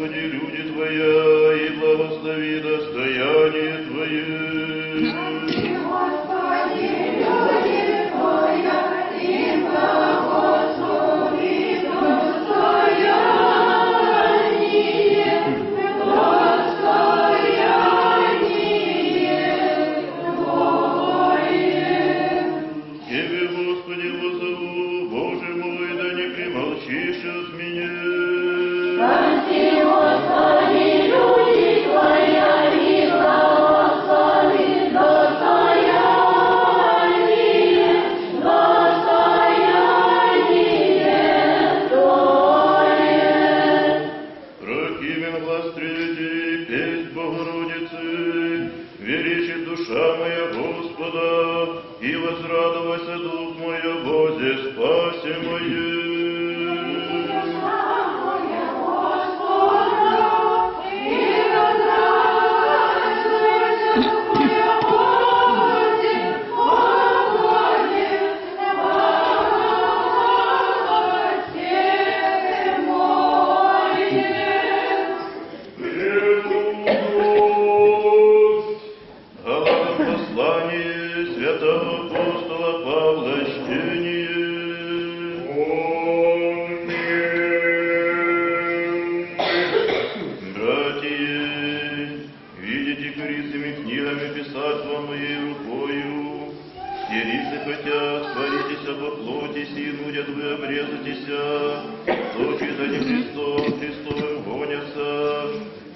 Господи, люди Твоя, и благослови достояние Твое. Господи, люди Твоя, и благослови достояние, достояние Твое. Тебе, Господи, возову, Боже мой, да не примолчишь от меня. Господа, и возрадовался дух мой Бозе спасе мое. Апостола Павла чтение. Братья, видите корицами книгами писать вам моей рукою. Все хотят, творитеся во плоти, сии нудят вы обрезатеся. Точи да не Христом, Христовым гонятся.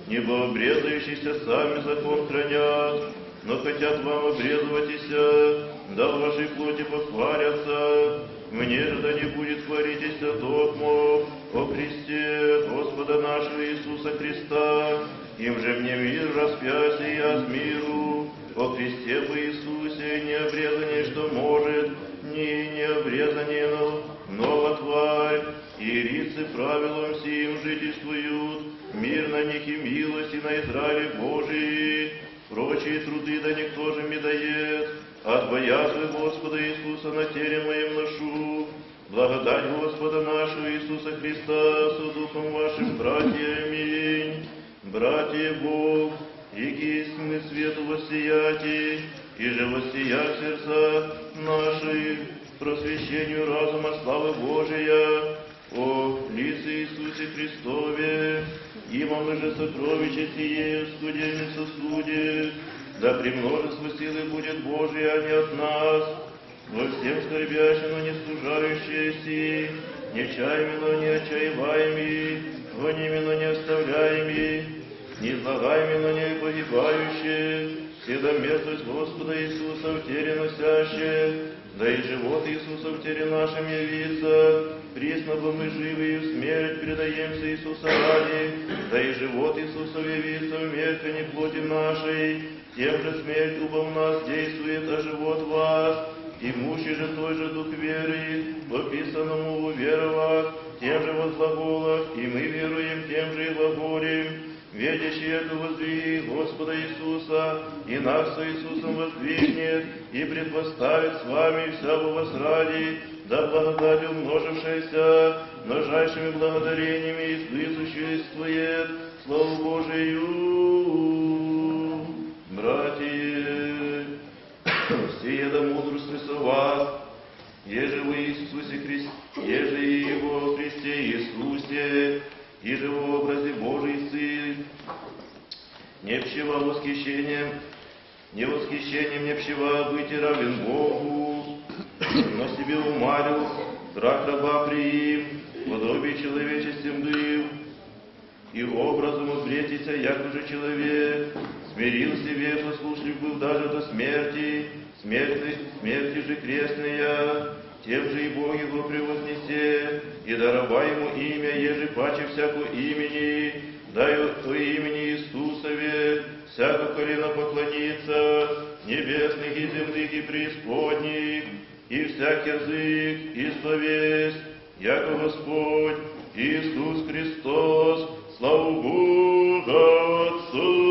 Небо обрезающиеся сами закон хранят, но хотят вам обрезыватися, да в вашей плоти похвалятся. Мне же да не будет хвалитеся токмо о Христе Господа нашего Иисуса Христа, им же мне мир распятия я с миру, о Христе по Иисусе, не обрезание, что может, не не обрезание, но нова тварь, и рицы правилом сим жительствуют, мир на них и милость и на Израиле Божий, прочие труды да никто же мне дает, от боязны Господа Иисуса на теле моем ношу, благодать Господа нашего Иисуса Христа со духом вашим, братья, аминь. Братья Бог, и мы свету воссияти, и же воссия сердца наши, просвещению разума славы Божия, о лице Иисусе Христове, имам же сокровище сие в скудельном сосуде, да при множестве силы будет Божия, а не от нас, во всем скорбящим, но не стужающиеся, нечаянными, но не отчаиваемые, гонимы, но не оставляемые, неизлагаемые, но не погибающие, всегда мерзость Господа Иисуса в теле носящие, да и живот Иисуса в теле нашем явится, присно бы мы живы и в смерть предаемся Иисуса ради, да и живот Иисуса явится в мертвенной плоти нашей, тем же смерть уба в нас действует, а живот в вас, имущий же той же дух веры, пописанному уверовав, тем же возглаголах, и мы веруем, тем же и глаголим, Ведящий это воздвиг Господа Иисуса, и нас со Иисусом воздвигнет, и предпоставит с вами всякого вас ради, да благодать умножившаяся, множайшими благодарениями изысуществует Славу Божию. Братья, сие да со вас, еже вы Иисусе Христе, еже и Его Христе Иисусе, и в образе Божий Сын, не пчева восхищением, не восхищением не пчева быть равен Богу, но себе умалил, рак раба приим, подобие человечестем дым, и образом обретися, як уже человек, смирил себе, послушлив был даже до смерти, смерти, смерти же крестная, тем же и Бог его превознесе, и даровай ему имя, еже паче всякого имени, дай то имени Иисусове, всяко колено поклонится, небесных и земных и преисподних, и всяк язык исповесть, яко Господь Иисус Христос, славу Бога Отцу.